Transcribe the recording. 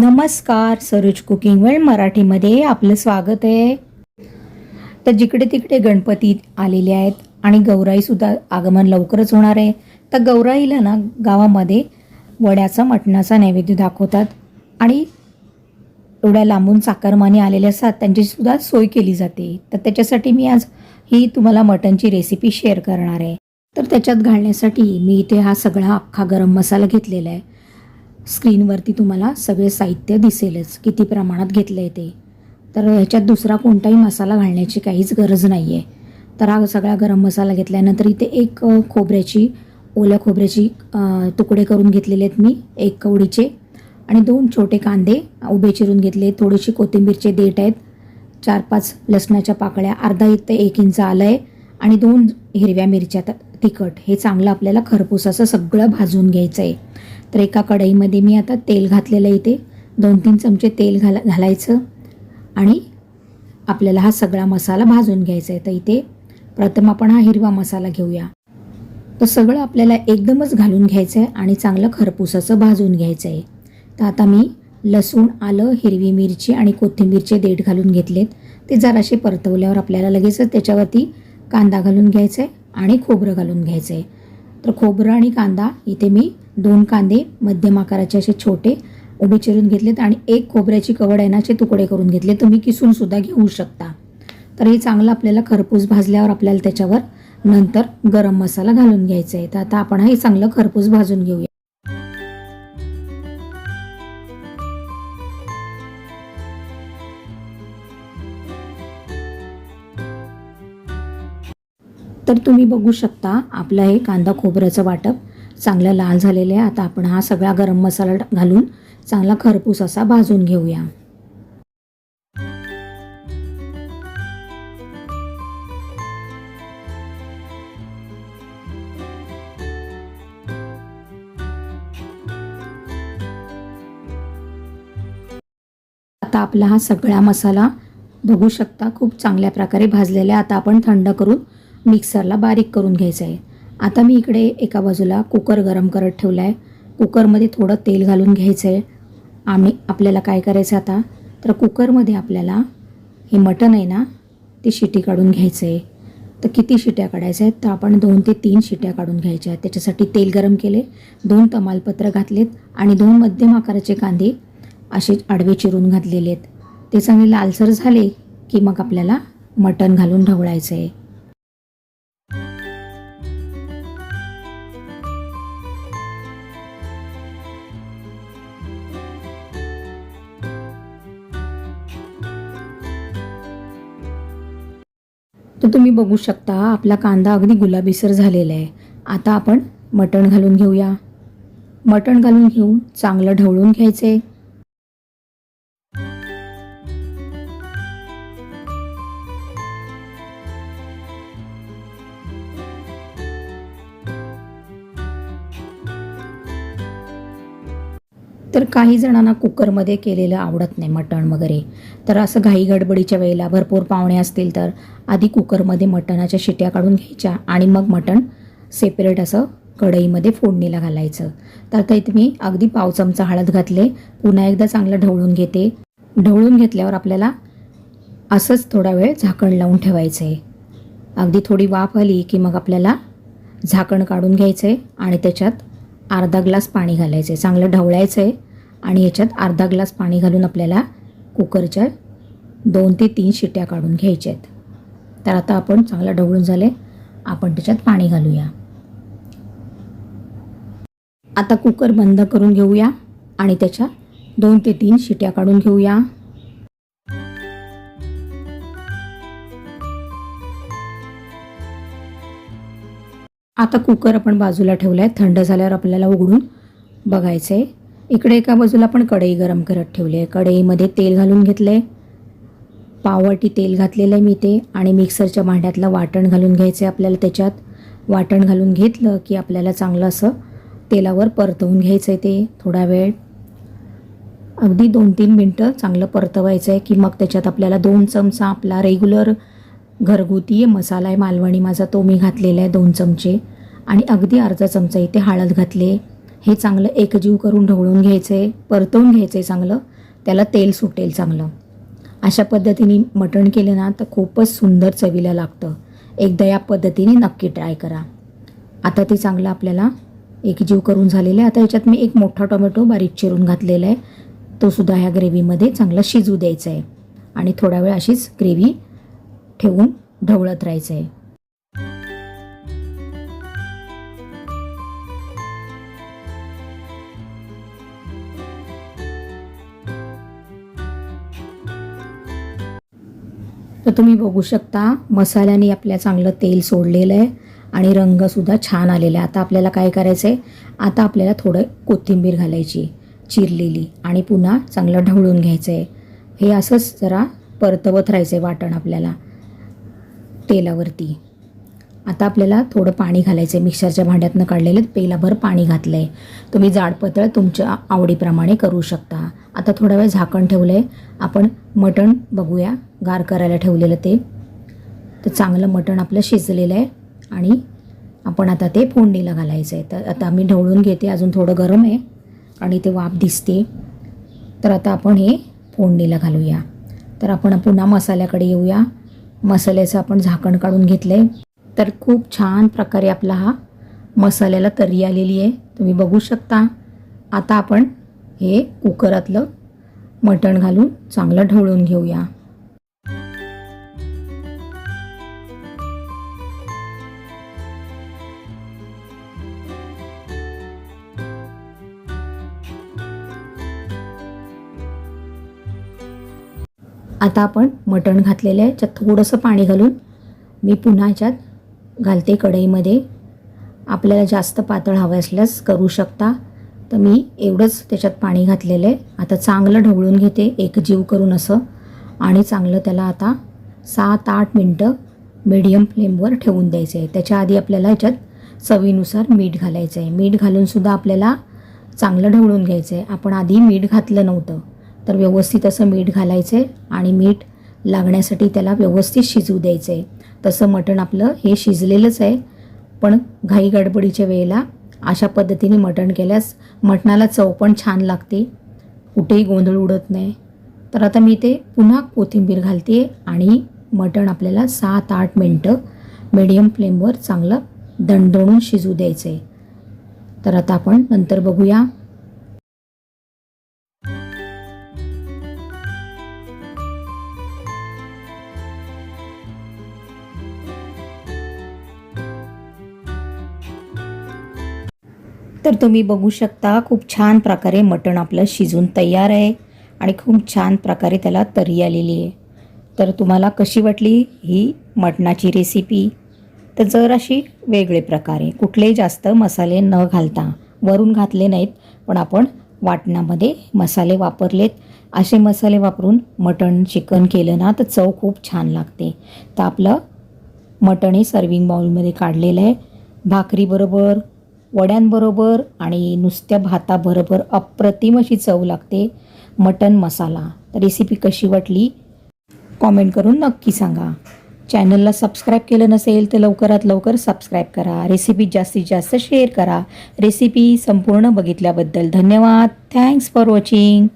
नमस्कार Saroj cooking world मराठीमध्ये आपलं स्वागत आहे. तर जिकडे तिकडे गणपती आलेले आहेत आणि गौराईसुद्धा आगमन लवकरच होणार आहे. तर गौराईला ना गावामध्ये वड्याचा मटणाचा नैवेद्य दाखवतात आणि एवढ्या लांबून चाकरमाने आलेले असतात. त्यांचीसुद्धा सोय केली जाते. तर त्याच्यासाठी मी आज ही तुम्हाला मटणची रेसिपी शेअर करणार आहे. तर त्याच्यात घालण्यासाठी मी इथे हा सगळा अख्खा गरम मसाला घेतलेला आहे. स्क्रीनवरती तुम्हाला सगळे साहित्य दिसेलच. किती प्रमाणात घेतलं आहे ते. तर ह्याच्यात दुसरा कोणताही मसाला घालण्याची काहीच गरज नाही आहे तर हा सगळा गरम मसाला घेतल्यानंतर इथे एक खोबऱ्याची ओल्या खोबऱ्याची तुकडे करून घेतलेले आहेत मी एक कवडीचे. आणि दोन छोटे कांदे उभे चिरून घेतले थोडीशी कोथिंबीरचे देठ आहेत. चार पाच लसणाच्या पाकळ्या अर्धा इथे एक इंच आलं आहे. आणि दोन हिरव्या मिरच्या तिखट. हे चांगलं आपल्याला खरपूस असं सगळं भाजून घ्यायचं आहे तर एका कढईमध्ये मी आता तेल घातलेलं आहे इथे. दोन तीन चमचे तेल घाला घालायचं. आणि आपल्याला हा सगळा मसाला भाजून घ्यायचा आहे. तर इथे प्रथम आपण हा हिरवा मसाला घेऊया. तर सगळं आपल्याला एकदमच घालून घ्यायचं आहे आणि चांगलं खरपुसाचं भाजून घ्यायचं आहे. तर आता मी लसूण आलं हिरवी मिरची आणि कोथिंबीरचे देठ घालून घेतलेत. ते जराशे परतवल्यावर आपल्याला लगेचच त्याच्यावरती कांदा घालून घ्यायचा आहे आणि खोबरं घालून घ्यायचं आहे. तर खोबरं आणि कांदा इथे मी दोन कांदे मध्यम आकाराचे असे छोटे उभे चिरून घेतलेत आणि एक खोबऱ्याची कवड आहे ना असे तुकडे करून घेतले. तुम्ही किसूनसुद्धा घेऊ शकता. तर हे चांगलं आपल्याला खरपूस भाजल्यावर आपल्याला त्याच्यावर नंतर गरम मसाला घालून घ्यायचा आहे. तर आता आपण हे चांगलं खरपूस भाजून घेऊया. तर तुम्ही बघू शकता आपलं हे कांदा खोबऱ्याचं वाटप चांगलं लाल झालेलं आहे. आता आपण हा सगळा गरम मसाला घालून चांगला खरपूस असा भाजून घेऊया. आता आपला हा सगळा मसाला बघू शकता खूप चांगल्या प्रकारे भाजलेला आहे. आता आपण थंड करून मिक्सरला बारीक करून घ्यायचं आहे. आता मी इकडे एका बाजूला कुकर गरम करत ठेवला आहे कुकरमध्ये थोडं तेल घालून घ्यायचं आहे आम्ही आपल्याला काय करायचं आता? तर कुकरमध्ये आपल्याला हे मटण आहे ना ते शिटी काढून घ्यायचं आहे तर किती शिट्या काढायच्या आहेत? तर आपण दोन ते तीन शिट्या काढून घ्यायच्या आहेत. त्याच्यासाठी तेल गरम केले दोन तमालपत्र घातलेत आणि दोन मध्यम आकाराचे कांदे असे आडवे चिरून घातलेले आहेत. ते चांगले लालसर झाले की मग आपल्याला मटण घालून ढवळायचं आहे तर तुम्ही बघू शकता आपला कांदा अगदी गुलाबीसर झालेला आहे. आता आपण मटण घालून घेऊया. मटण घालून घेऊन चांगलं ढवळून घ्यायचं. तर काही जणांना कुकरमध्ये केलेलं आवडत नाही मटण वगैरे. तर असं घाई गडबडीच्या वेळेला भरपूर पाहुणे असतील तर आधी कुकरमध्ये मटणाच्या शिट्या काढून घ्यायच्या आणि मग मटण सेपरेट असं कढईमध्ये फोडणीला घालायचं. तर आता इथे मी अगदी पाव चमचा हळद घातले पुन्हा एकदा चांगलं ढवळून घेते. ढवळून घेतल्यावर आपल्याला असंच थोडा वेळ झाकण लावून ठेवायचं आहे. अगदी थोडी वाफ आली की मग आपल्याला झाकण काढून घ्यायचं आहे आणि त्याच्यात अर्धा ग्लास पाणी घालायचं आहे चांगलं ढवळायचं आहे आणि याच्यात अर्धा ग्लास पाणी घालून आपल्याला कुकरच्या दोन ते तीन शिट्या काढून घ्यायच्या आहेत तर आता आपण चांगलं ढवळून झाले आपण त्याच्यात पाणी घालूया. आता कुकर बंद करून घेऊया आणि त्याच्या दोन ते तीन शिट्या काढून घेऊया. आता कुकर आपण बाजूला ठेवला आहे थंड झाल्यावर आपल्याला उघडून बघायचं आहे इकडे एका बाजूला आपण कढई गरम करत ठेवली आहे कढईमध्ये तेल घालून घेतलं आहे पाववाटी तेल घातलेलं आहे मी ते आणि मिक्सरच्या भांड्यातलं वाटण घालून घ्यायचं आहे आपल्याला त्याच्यात. वाटण घालून घेतलं की आपल्याला चांगलं असं तेलावर परतवून घ्यायचं आहे ते थोडा वेळ. अगदी दोन तीन मिनटं चांगलं परतवायचं आहे की मग त्याच्यात आपल्याला दोन चमचा आपला रेग्युलर घरगुती मसाला आहे मालवणी माझा तो मी घातलेला आहे दोन चमचे. आणि अगदी अर्धा चमचा इथे हळद घातले हे चांगलं एकजीव करून ढवळून घ्यायचं आहे परतवून घ्यायचं आहे चांगलं त्याला तेल सुटेल चांगलं. अशा पद्धतीने मटण केलं ना तर खूपच सुंदर चवीला लागतं. एकदा या पद्धतीने नक्की ट्राय करा. आता ते चांगलं आपल्याला एकजीव करून झालेलं आहे. आता याच्यात मी एक मोठा टोमॅटो बारीक चिरून घातलेला आहे. तो सुद्धा ह्या ग्रेव्हीमध्ये चांगला शिजू द्यायचा आहे. आणि थोडा वेळ अशीच ग्रेव्ही ठेवून ढवळत राहायचं आहे तर तुम्ही बघू शकता मसाल्याने आपल्या चांगलं तेल सोडलेलं आहे आणि रंगसुद्धा छान आलेला आहे. आता आपल्याला काय करायचं आहे आता आपल्याला थोडं कोथिंबीर घालायची चिरलेली आणि पुन्हा चांगलं ढवळून घ्यायचं आहे हे असंच जरा परतवत राहायचं आहे वाटण आपल्याला. तेलावरती. आता आपल्याला थोडं पाणी घालायचं आहे मिक्सरच्या भांड्यातनं काढलेलं पेलाभर पाणी घातलं आहे तुम्ही जाडपतळ तुमच्या आवडीप्रमाणे करू शकता. आता थोडा वेळ झाकण ठेवलं आहे आपण मटण बघूया. गार करायला ठेवलेलं ते. तर चांगलं मटण आपलं शिजलेलं आहे. आणि आपण आता ते फोडणीला घालायचं आहे तर आता मी ढवळून घेते. अजून थोडं गरम आहे. आणि ते वाफ दिसते. तर आता आपण हे फोडणीला घालूया. तर आपण पुन्हा मसाल्याकडे येऊया. मसाल्याचं आपण झाकण काढून घेतलं आहे तर खूप छान प्रकारे आपला हा मसाल्याला तर्री आलेली आहे. तुम्ही बघू शकता. आता आपण हे कुकरातलं मटण घालून चांगलं ढवळून घेऊया. आता आपण मटण घातलेलं आहे. त्यात थोडंसं पाणी घालून मी पुन्हा ह्याच्यात घालते कढईमध्ये. आपल्याला जास्त पातळ हवं असल्यास करू शकता. तर मी एवढंच त्याच्यात पाणी घातलेलं आहे. आता चांगलं ढवळून घेते. एक जीव करून असं. आणि चांगलं त्याला आता सात आठ मिनटं मीडियम फ्लेमवर ठेवून द्यायचं आहे. त्याच्या आधी आपल्याला ह्याच्यात चवीनुसार मीठ घालायचं आहे. मीठ घालूनसुद्धा आपल्याला चांगलं ढवळून घ्यायचं आहे. आपण आधी मीठ घातलं नव्हतं. तर व्यवस्थित असं मीठ घालायचं आहे आणि मीठ लागण्यासाठी त्याला व्यवस्थित शिजू द्यायचं आहे तसं मटण आपलं हे शिजलेलंच आहे. पण घाई गडबडीच्या वेळेला अशा पद्धतीने मटण केल्यास मटणाला चव पण छान लागते. कुठेही गोंधळ उडत नाही. तर आता मी ते पुन्हा कोथिंबीर घालते आणि मटण आपल्याला सात आठ मिनटं मीडियम फ्लेमवर चांगलं दणदणून शिजू द्यायचं आहे तर आता आपण नंतर बघूया तर तुम्ही बघू शकता खूप छान प्रकारे मटण आपलं शिजून तयार आहे आणि खूप छान प्रकारे त्याला तरी आलेली आहे. तर तुम्हाला कशी वाटली ही मटणाची रेसिपी तर जर अशी वेगळे प्रकारे कुठलेही जास्त मसाले न घालता वरून घातले नाहीत पण आपण वाटणामध्ये मसाले वापरलेत असे मसाले वापरून मटण चिकन केलं ना तर चव खूप छान लागते. तर आपलं मटण हे सर्विंग बाउलमध्ये काढलेलं आहे. भाकरीबरोबर वड्यांबरोबर आणि नुसत्या भाताबरोबर अप्रतिम अशी चव लागते. मटन मसाला. तर रेसिपी कशी वाटली? कॉमेंट करून नक्की सांगा. चॅनलला सबस्क्राईब केलं नसेल तर लवकरात लवकर सबस्क्राईब करा. रेसिपी जास्तीत जास्त शेअर करा. रेसिपी संपूर्ण बघितल्याबद्दल धन्यवाद. Thanks for watching